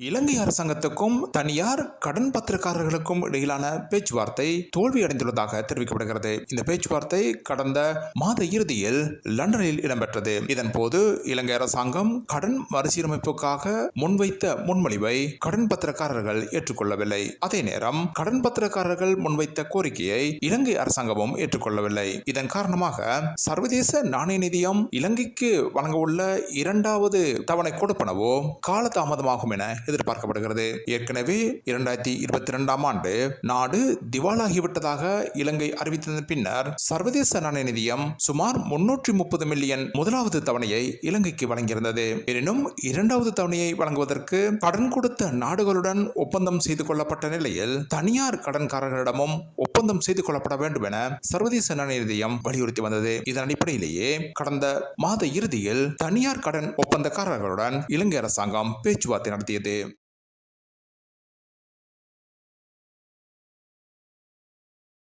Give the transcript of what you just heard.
இலங்கை அரசாங்கத்துக்கும் தனியார் கடன் பத்திரக்காரர்களுக்கும் இடையிலான பேச்சுவார்த்தை தோல்வியடைந்துள்ளதாக தெரிவிக்கப்படுகிறது. இந்த பேச்சுவார்த்தை கடந்த மாத இறுதியில் லண்டனில் இடம்பெற்றது. இதன் போது இலங்கை அரசாங்கம் கடன் மறுசீரமைப்புக்காக முன்வைத்த முன்மொழிவை கடன் பத்திரக்காரர்கள் ஏற்றுக்கொள்ளவில்லை. அதே நேரம் கடன் பத்திரக்காரர்கள் முன்வைத்த கோரிக்கையை இலங்கை அரசாங்கமும் ஏற்றுக்கொள்ளவில்லை. இதன் காரணமாக சர்வதேச நாணய நிதியம் இலங்கைக்கு வழங்க உள்ள இரண்டாவது தவணை கொடுப்பனவோ காலதாமதமாகும் என எதிர்பார்க்கப்படுகிறது. ஏற்கனவே இரண்டாயிரத்தி இருபத்தி இரண்டாம் ஆண்டு நாடு திவாலாகிவிட்டதாக இலங்கை அறிவித்ததன் பின்னர் சர்வதேச நாணய நிதியம் சுமார் முன்னூற்றி முப்பது மில்லியன் முதலாவது தவணையை இலங்கைக்கு வழங்கியிருந்தது. எனினும் இரண்டாவது தவணையை வழங்குவதற்கு கடன் கொடுத்த நாடுகளுடன் ஒப்பந்தம் செய்து கொள்ளப்பட்ட நிலையில் தனியார் கடன்காரர்களிடமும் ஒப்பந்தம் செய்து கொள்ளப்பட வேண்டும் என சர்வதேச நாணய நிதியம் வலியுறுத்தி வந்தது. இதன் அடிப்படையிலேயே கடந்த மாத இறுதியில் தனியார் கடன் ஒப்பந்தக்காரர்களுடன் இலங்கை அரசாங்கம் பேச்சுவார்த்தை நடத்தியது.